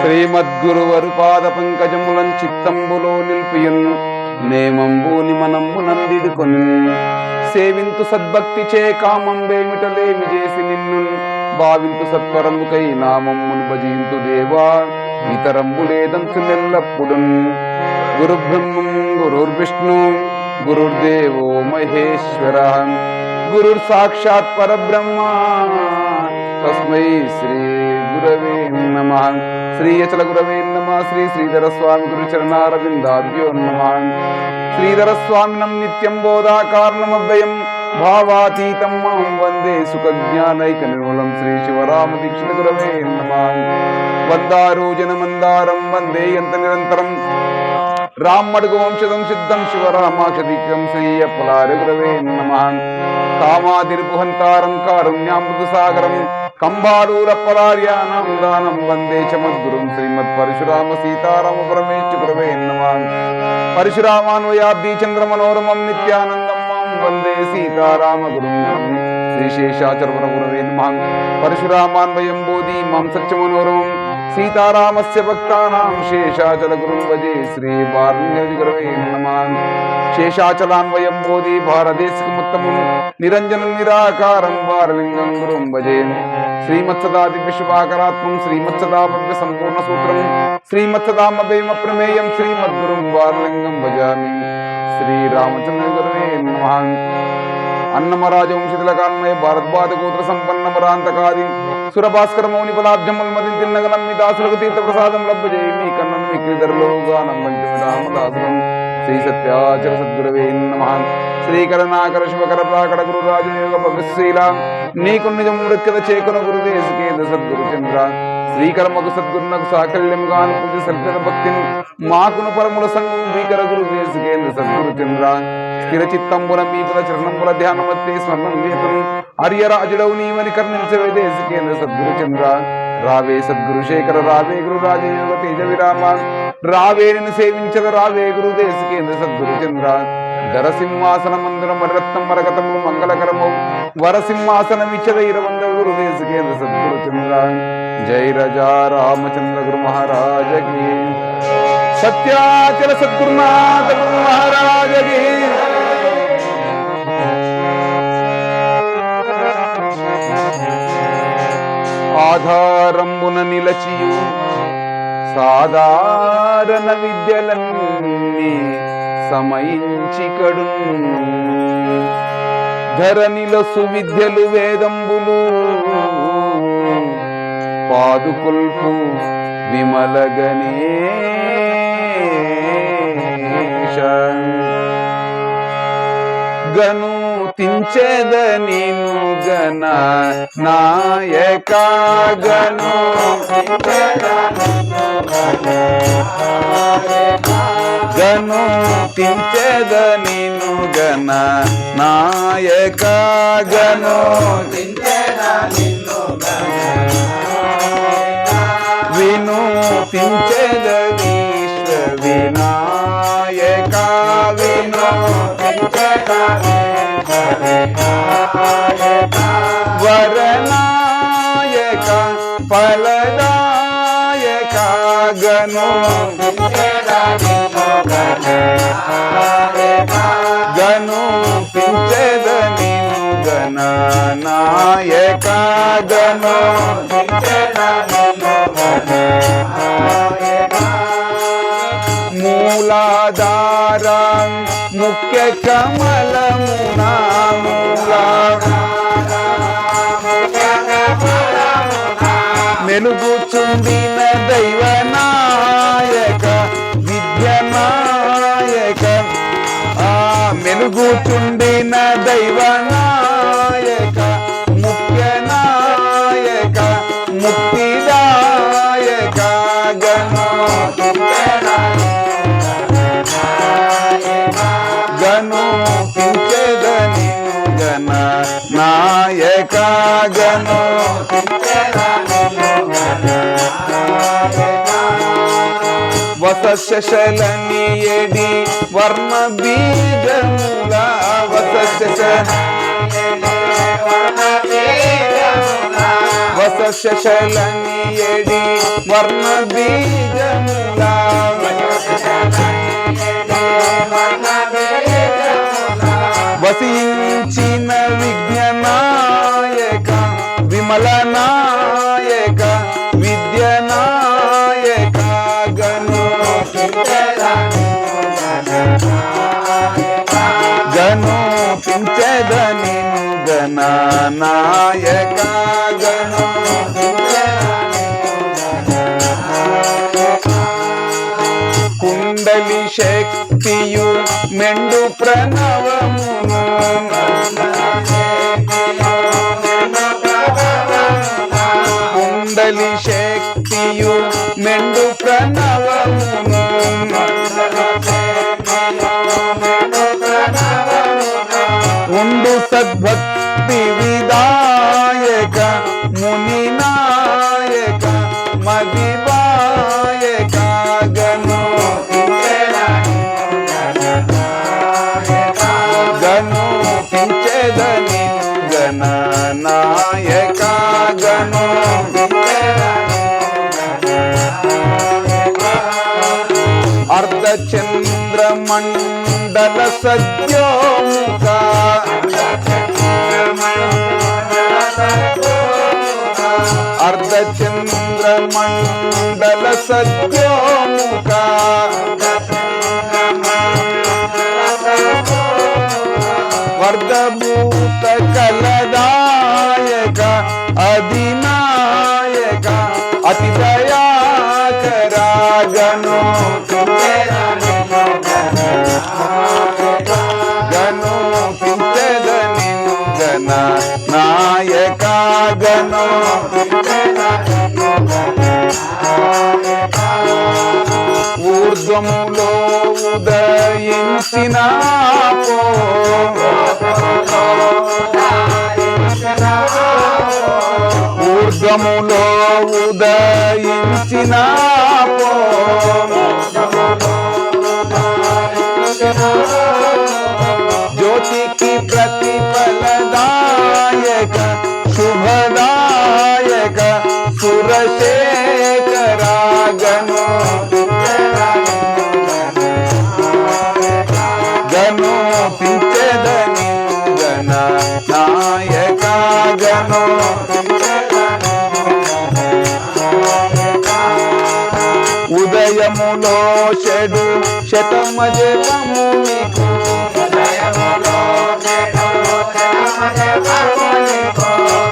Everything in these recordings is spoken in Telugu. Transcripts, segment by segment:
శ్రీమద్గురువరు పాద పంకజములం చిత్తంబులో నిల్పియున్ నేమంబూని మనంబు నందిడుకొని సేవింతు సద్భక్తి చే కామంబేమిటలేమి చేసి నిన్ను భావింతు సత్వరముకై నామమ్మును భజింతు దేవా ఇతరంబు లేదంతు నెల్లప్పుడు గురు బ్రహ్మం గురుర్విష్ణు గురుర్దేవో మహేశ్వర. గురుర్ సాక్షాత్ పరబ్రహ్మ. తస్మై శ్రీ గురవే నమ శ్రీ అచల గురవే నమ శ్రీ శ్రీధర స్వామి గురు చరణారవిందాభ్యో నమ శ్రీధర స్వామినం నిత్యం బోధాకారణమవ్యయం భావాతీతం మాం వందే సుఖ జ్ఞానైక నిర్మలం శ్రీ శివరామ దీక్షిత గురవే నమ వందారో జనమందారం వందే ఎంత నిరంతరం రామ్మడుగు వంశదం సిద్ధం శివరామాక్షదిక్యం శ్రీయప్పలారి గురవే నమ కామాదిరిపుహంతారం కారుణ్యామృత సాగరం కంబాలూరప్పలార్యానాం దానం వందే చమద్గురుం శ్రీమద్ పరశురామ సీతారామ పరమేశ్వర గురవే నమ పరశురామాన్వయాబ్ది చంద్ర మనోరమం నిత్యానందం మాం వందే సీతారామ గురుం శ్రీశేషాచరవర గురవే నమ పరశురామాన్వయం బోధి మాం సత్యమనోరమం సీతారామస్య భక్తానాం శేషాచల గురుం శ్రీ వాల్మీకి గురవే శేషాచలాన్వయం బోధి భారదేశకముత్తమం నిరంజనం నిరాకారం వారలింగం గురుం భజే. శ్రీమత్సదాది విశ్వాకరాత్మం శ్రీమత్సదాభవ్య సంపూర్ణ సూత్రం. శ్రీమత్సదామ భీమ ప్రమేయం శ్రీమద్గురుం వారలింగం భజామి. శ్రీరామచంద్ర గురవే నమ అన్నమరాజవంశితులకాన్మయ భారద్వాద గోత్ర సంపన్న మరాంతకాది సురభాస్కర మౌని పదాబ్జముల్ మది తిన్నగలం మీ దాసులకు తీర్థ ప్రసాదం లభ్యజే మీ కన్నను మిక్కిలి గానం వంటి రామదాసులం శ్రీ సత్యాచర సద్గురవే నమ. శ్రీకర నాకర శివకర ప్రాకట గురు రాజయోగ భవిశ్రీల నీకు నిజం మృక్యత చేకున గురుదేశకేంద్ర సద్గురు చంద్ర శ్రీకరమగు సద్గురునకు సాకల్యం గాను పూజ సత్యత భక్తిని మాకును పరముల సంగం భీకర గురు దేశకేంద్ర సద్గురు చంద్ర స్థిర చిత్తంబుల మీపుల చరణంబుల ధ్యానమత్తే స్వర్ణం గీతం. అర్యరాజుడవు నీవని కర్ణించవే దేశికేంద్ర సద్గురు చంద్ర. రావే సద్గురు శేఖర రావే గురు రాజయోగ తేజ విరామ రావే నిన్ను సేవించద రావే గురు దేశికేంద్ర సద్గురు చంద్ర. ధర సింహాసన మందిరం వరరత్నం వరగతము మంగళకరము. వరసింహాసనం ఇచ్చద ఇరవంద గురు దేశికేంద్ర సద్గురు చంద్ర. జై రజా రామచంద్ర గురు మహారాజకి సత్యాచల సద్గురునాథ గురు మహారాజకి ఆధారంబున నిలచియు. సాధారణ విద్యలన్నీ సమయించి కడు ధరణిలో సువిద్యలు వేదంబులు. పాదుకొల్పు విమలగనే గను నాయక గను గను తించెదనిను నాయకాగను. నాయక గను వినా వరనాయక ఫలదాయక గను. గను పించెద నిను గణ నాయక గను. మూలాధార ముఖ్య కమలమునా మూలా. మెలుగుచుండిన దైవ నాయక విద్య నాయక ఆ మెలుగుచుండిన దైవ నాయక ముఖ్య నాయక ముఖ్య వసశలని ఎడి వర్ణ బీజముల వసశ ఎడి వర్ణ బీజములా వసించినవి నాయక కుండలి శక్తియు మెండు ప్రణవమును కుండలి శక్తియు మెండు ప్రణవమును నాయక గను అర్ధచంద్ర మండల సద్యోముఖ అర్ధచంద్ర సద్యోముఖ వర్ధభూత గణ నాయక గను ఊర్ధ్వములో ఉదయించిన ఊర్ధ్వములో ఉదయించిన పో. పించెదని గణ నాయక ఉదయములో షడు శతమ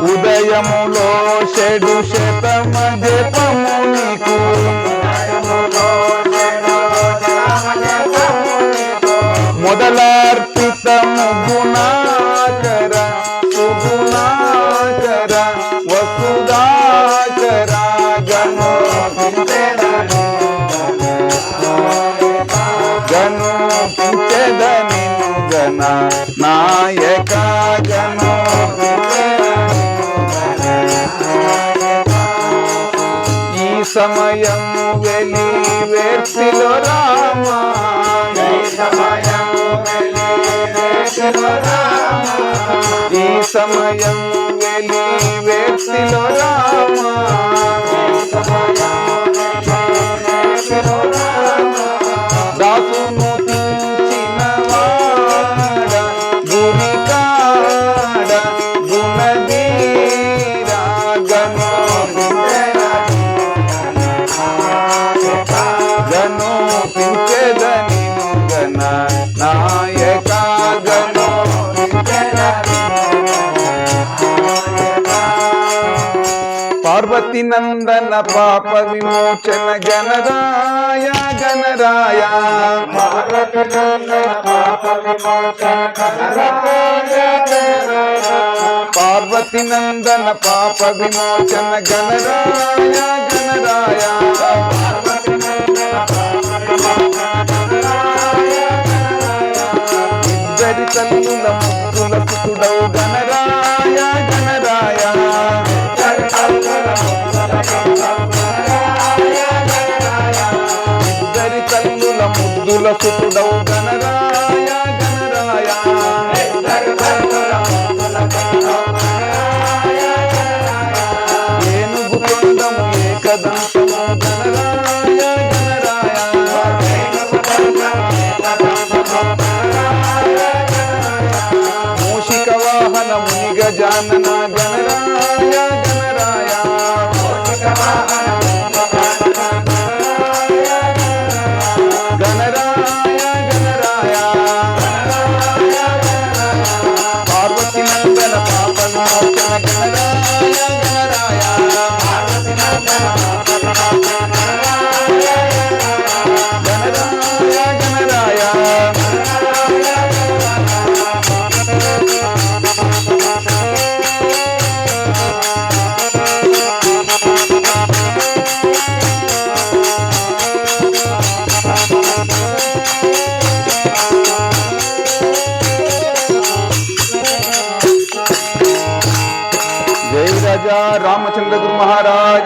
ఉదయములో షడు నాయక గను ఈ సమయం వెలి వేర్తిలో రామా. ఈ సమయం వెలి వేర్తిలో రామా. పార్వతి నందన పాప విమోచన గణరాయ గణరాయ పార్వతి నందన పాప విమోచన గణరాయ గణరాయ ఇద్దరి తల్లుల ముక్కుల సుతుడవు గణరాయ ಕದಂ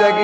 జై